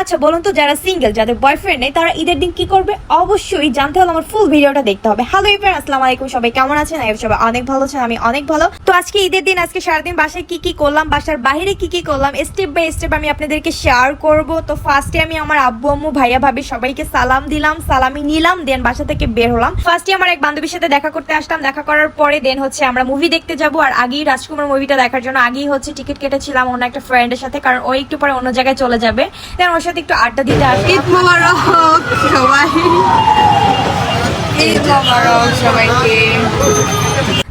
আচ্ছা বলুন তো যারা সিঙ্গেল যাদের বয়ফ্রেন্ড নেই, তারা ঈদের দিন কি করবে? অবশ্যই জানতে হলে আমার ফুল ভিডিওটা দেখতে হবে। হ্যালো এবার আসসালামু আলাইকুম। সবাই কেমন আছেন? আই সবাই অনেক ভালো আছেন, আমি অনেক ভালো। তো আজকে ঈদের দিন, আজকে সারাদিন বাসায় কি কি করলাম, বাসার বাইরে কি কি করলাম স্টেপ বাই স্টেপ আমি আপনাদেরকে শেয়ার করব। তো ফার্স্টে আমি আমার আব্বু, আম্মু, ভাইয়া, ভাবি সবাইকে সালাম দিলাম, সালামি নিলাম দেন বাসা থেকে বের হলাম। ফার্স্টে আমার এক বান্ধবীর সাথে দেখা করতে আসলাম, দেখা করার পরে দেন হচ্ছে আমরা মুভি দেখতে যাব, আর আগেই রাজকুমার মুভিটা দেখার জন্য আগেই হচ্ছে টিকিট কেটেছিলাম অন্য একটা ফ্রেন্ডের সাথে, কারণ ও একটু পরে অন্য জায়গায় চলে যাবে। দেন সাথে একটু আড্ডা দিতে আসি। ঈদ মোবারক সবাই। ঈদ মোবারক সবাইকে।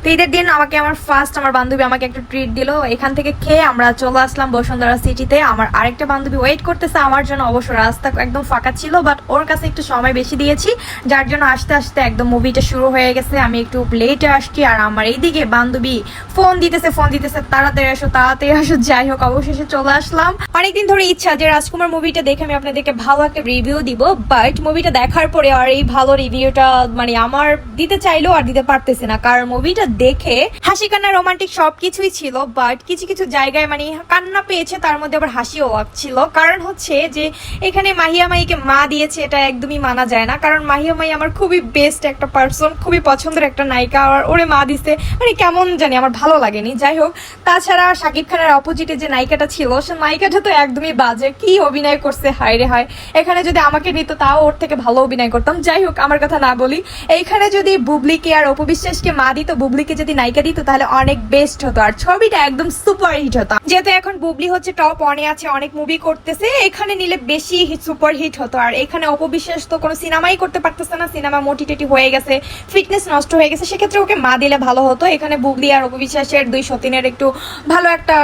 তো ঈদের দিন আমাকে আমার ফার্স্ট আমার বান্ধবী আমাকে একটা ট্রিট দিল। এখান থেকে খেয়ে আমরা চলে আসলাম বসুন্ধরা সিটিতে আমার আরেকটা বান্ধবী ওয়েট করতেছে, আমার জন্য অবশ্য রাস্তা একদম ফাঁকা ছিল বাট ওর কাছে একটু সময় বেশি দিয়েছি, যার জন্য আস্তে আস্তে একদম মুভিটা শুরু হয়ে গেছে। আমি একটু লেটে আসছি, আর আমার এইদিকে বান্ধবী ফোন দিতেছে ফোন দিতেছে, তাড়াতাড়ি আসো তাড়াতাড়ি আসো, যাই হোক, অবশেষে চলে আসলাম। অনেকদিন ধরে ইচ্ছা যে রাজকুমার মুভিটা দেখে আমি আপনাদেরকে ভালো একটা রিভিউ দিব বাট মুভিটা দেখার পরে আর এই ভালো রিভিউটা মানে আমার দিতে চাইলেও আর দিতে পারতেছে না, কারণ মুভিটা দেখে হাসি কান্না রোমান্টিক সবকিছুই ছিল বাট কিছু কিছু জায়গায় মানে কান্না পেয়েছে, তার মধ্যে আবার হাসিও লাগছিল কারণ হচ্ছে যে, এখানে মাহিয়া মাইকে মা দিয়েছে, এটা একদমই মানা যায় না। কারণ মাহিয়া মাই আমার খুবই বেস্ট একটা পার্সন খুবই পছন্দের একটা নায়িকা, আর ওরে মা দিছে মানে কেমন জানি, আমার ভালো লাগেনি। যাই হোক, তাছাড়া শাকিব খানের অপোজিটে যে নায়িকাটা ছিল, সে নায়িকাটা তো একদমই বাজে, কি অভিনয় করছে, হায় রে হায়। এখানে যদি আমাকে নিত, তাও ওর থেকে ভালো অভিনয় করতাম। যাই হোক, আমার কথা না বলি এইখানে যদি বুবলিকে আর অপবিশ্বাসকে মা দিত বুবলিকে যদি নায়িকা দিত, তাহলে অনেক বেস্ট হতো। আর ছবিটা একদম সুপার হিট হতো। যেহেতু এখন বুবলি হচ্ছে টপ অনে আছে, অনেক মুভি করতেছে, এখানে নিলে বেশি সুপার হিট হতো। আর এখানে অপবিশ্বাস তো কোনো সিনেমাই করতে পারতেছে না সিনেমা মোটিটেটি হয়ে গেছে ফিটনেস নষ্ট হয়ে গেছে, সেক্ষেত্রে ওকে মা দিলে ভালো হতো। এখানে বুবলি আর অপবিশ্বাসের দুই সতীনের একটু ভালো একটা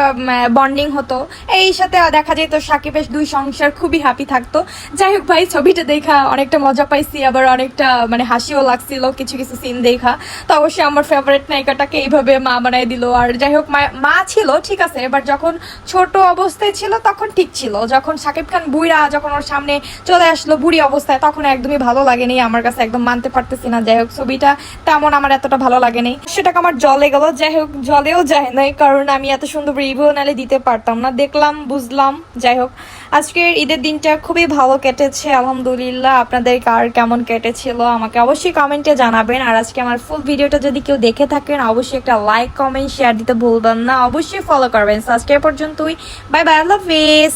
বন্ডিং হতো। এই সাথে দেখা যেত সাকিবের দুই সংসার, খুবই হ্যাপি থাকতো। যাই হোক ভাই, ছবিটা দেখা অনেকটা মজা পাইছি, আবার অনেকটা মানে হাসিও লাগছিল, কিছু কিছু সিন দেখা। তো অবশ্যই আমার ফেভারিট নায়িকাটাকে এইভাবে মা বানাই দিল। আর যাই হোক মা- ছিল, ঠিক আছে, এবার যখন ছোট অবস্থায় ছিল, তখন ঠিক ছিল। যখন সাকিব খান বুড়া যখন ওর সামনে চলে আসলো বুড়ি অবস্থায়, তখন একদমই ভালো লাগেনি। আমার কাছে একদম মানতে পারতেছি না। যাই হোক ছবিটা তেমন আমার এতটা ভালো লাগেনি। সেটাকে আমার জলে গেল। যাই হোক জলেও যায় নাই, কারণ আমি এত সুন্দর রিভিউ নালে দিতে পারতাম না। দেখলাম, বুঝলাম। যাই হোক আজকের ঈদের দিনটা খুবই ভালো কেটেছে, আলহামদুলিল্লাহ। আপনাদের কার কেমন কেটেছিল, আমাকে অবশ্যই কমেন্টে জানাবেন। আর আজকে আমার ফুল ভিডিওটা যদি কেউ দেখে থাকেন, অবশ্যই একটা লাইক কমেন্ট শেয়ার দিতে ভুলবেন না। অবশ্যই ফলো করবেন। সাবস্ক্রাইব পর্যন্তই। বাই বাই আল্লাহ হাফিজ